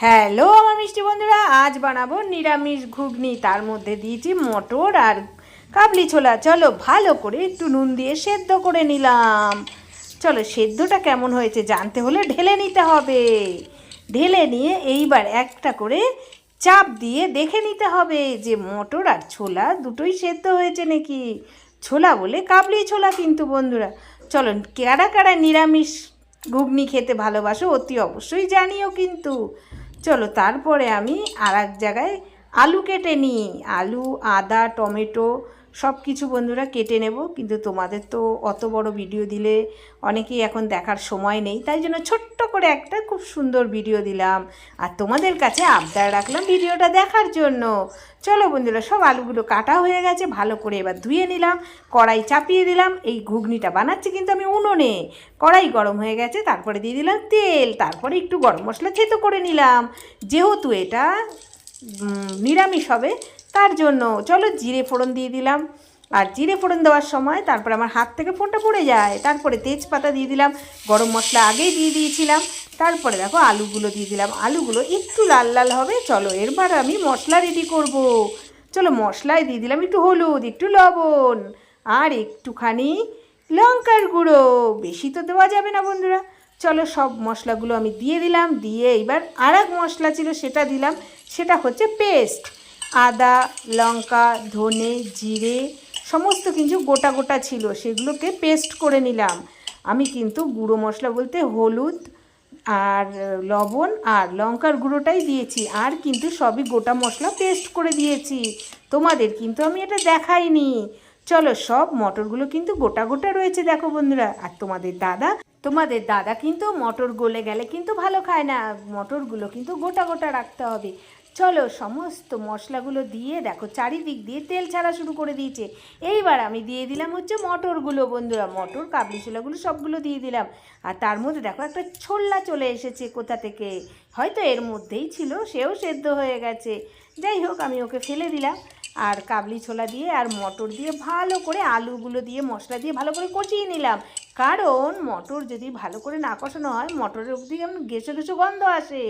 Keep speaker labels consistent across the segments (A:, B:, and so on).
A: Hello, আমার মিষ্টি বন্ধুরা, আজ বানাবো নিরামিষ ঘুগনি। তার মধ্যে দিয়েছি মটর আর কাবলি ছোলা। চলো, ভালো করে একটু নুন দিয়ে সেদ্ধ করে নিলাম। চলো, সেদ্ধটা কেমন হয়েছে জানতে হলে ঢেলে নিতে হবে। ঢেলে নিয়ে এইবার একটা করে চাপ দিয়ে দেখে নিতে হবে যে মটর আর ছোলা দুটোই সেদ্ধ হয়েছে নাকি। ছোলা বলে কাবলি ছোলা কিন্তু বন্ধুরা। চলো, কারা কারা নিরামিষ ঘুগনি খেতে ভালোবাসো অতি অবশ্যই জানিও কিন্তু। চলো তারপরে আমি আর এক জায়গায় আলু কেটে নিই। আলু আদা টমেটো সব কিছু বন্ধুরা কেটে নেব, কিন্তু তোমাদের তো অত বড় ভিডিও দিলে অনেকেই এখন দেখার সময় নেই, তাই জন্য ছোট্ট করে একটা খুব সুন্দর ভিডিও দিলাম। আর তোমাদের কাছে আবদার রাখলাম ভিডিওটা দেখার জন্য। চলো বন্ধুরা, সব আলুগুলো কাটা হয়ে গেছে, ভালো করে এবার ধুয়ে নিলাম, কড়াই চাপিয়ে দিলাম, এই ঘুগনিটা বানাচ্ছি কিন্তু আমি উনুনে। কড়াই গরম হয়ে গেছে, তারপরে দিয়ে দিলাম তেল, তারপরে একটু গরম মশলা থেতো করে নিলাম। যেহেতু এটা নিরামিষ হবে তার জন্য চলো জিরে ফোড়ন দিয়ে দিলাম। আর জিরে ফোড়ন দেওয়ার সময় তারপর আমার হাত থেকে ফোনটা পড়ে যায়। তারপরে তেজপাতা দিয়ে দিলাম, গরম মশলা আগেই দিয়ে দিয়েছিলাম। তারপরে দেখো আলুগুলো দিয়ে দিলাম। আলুগুলো একটু লাল লাল হবে, চলো এরবার আমি মশলা রেডি করব। চলো মশলায় দিয়ে দিলাম একটু হলুদ, একটু লবণ, আর একটুখানি লঙ্কার গুঁড়ো। বেশি তো দেওয়া যাবে না বন্ধুরা। চলো সব মশলাগুলো আমি দিয়ে দিলাম, দিয়ে এবার আর এক মশলা ছিল সেটা দিলাম, সেটা হচ্ছে পেস্ট। আদা, লঙ্কা, ধনে, জিরে, সমস্ত কিছু গোটা গোটা ছিল, সেগুলোকে পেস্ট করে নিলাম। আমি কিন্তু গুঁড়ো মশলা বলতে হলুদ আর লবণ আর লঙ্কার গুঁড়োটাই দিয়েছি, আর কিন্তু সবই গোটা মশলা পেস্ট করে দিয়েছি। তোমাদের কিন্তু আমি এটা দেখাইনি। চলো সব মটরগুলো কিন্তু গোটা গোটা রয়েছে, দেখো বন্ধুরা। আর তোমাদের দাদা তোমাদের দাদা কিন্তু মটর গলে গেলে কিন্তু ভালো খায় না। মটরগুলো কিন্তু গোটা গোটা রাখতে হবে। চলো সমস্ত মশলাগুলো দিয়ে দেখো, চারিদিক দিয়ে তেল ছাড়া শুরু করে দিয়েছে। এইবার আমি দিয়ে দিলাম হচ্ছে মটরগুলো বন্ধুরা, মটর, কাবলি ছোলাগুলো সবগুলো দিয়ে দিলাম। আর তার মধ্যে দেখো একটা ছোল্লা চলে এসেছে কোথা থেকে, হয়তো এর মধ্যেই ছিল, সেও সেদ্ধ হয়ে গেছে। যাই হোক, আমি ওকে ফেলে দিলাম। আর কাবলি ছোলা দিয়ে আর মটর দিয়ে ভালো করে আলুগুলো দিয়ে মশলা দিয়ে ভালো করে কষিয়ে নিলাম। কারণ মটর যদি ভালো করে না কষানো হয়, মটরের অবধি এমন গেছো গেছো গন্ধ আসে,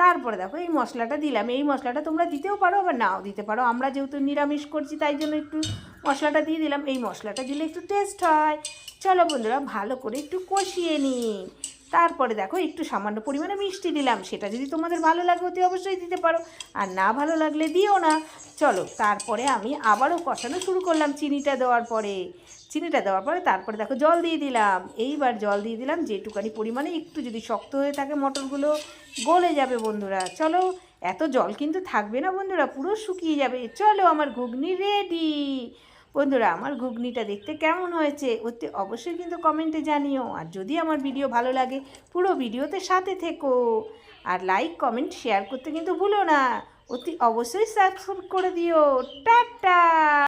A: তারপরে দেখো এই মশলাটা দিলাম। এই মশলাটা তোমরা দিতেও পারো আবার নাও দিতে পারো। আমরা যেহেতু নিরামিষ করছি, তাই জন্য একটু মশলাটা দিয়ে দিলাম। এই মশলাটা দিলে একটু টেস্ট হয়। চলো বন্ধুরা, ভালো করে একটু কষিয়ে নিই। তারপরে দেখো একটু সামান্য পরিমাণে মিষ্টি দিলাম, সেটা যদি তোমাদের ভালো লাগে অতি অবশ্যই দিতে পারো, আর না ভালো লাগলে দিও না। চলো, তারপরে আমি আবারও কষানো শুরু করলাম চিনিটা দেওয়ার পরে। চিনিটা দেওয়ার পরে তারপরে দেখো জল দিয়ে দিলাম। এইবার জল দিয়ে দিলাম যেটুকানি পরিমাণে একটু যদি শক্ত হয়ে থাকে মটরগুলো, গলে যাবে বন্ধুরা। চলো, এত জল কিন্তু থাকবে না বন্ধুরা, পুরো শুকিয়ে যাবে। চলো, আমার ঘুগনি রেডি বন্ধুরা, আমার ঘুগনিটা দেখতে কেমন হয়েছে? ওতে অবশ্যই কিন্তু কমেন্টে জানিও। আর যদি আমার ভিডিও ভালো লাগে, পুরো ভিডিওতে সাথে থেকো। আর লাইক কমেন্ট শেয়ার করতে কিন্তু ভুলো না। অতি অবশ্যই সাবস্ক্রাইব করে দিও। টাটা!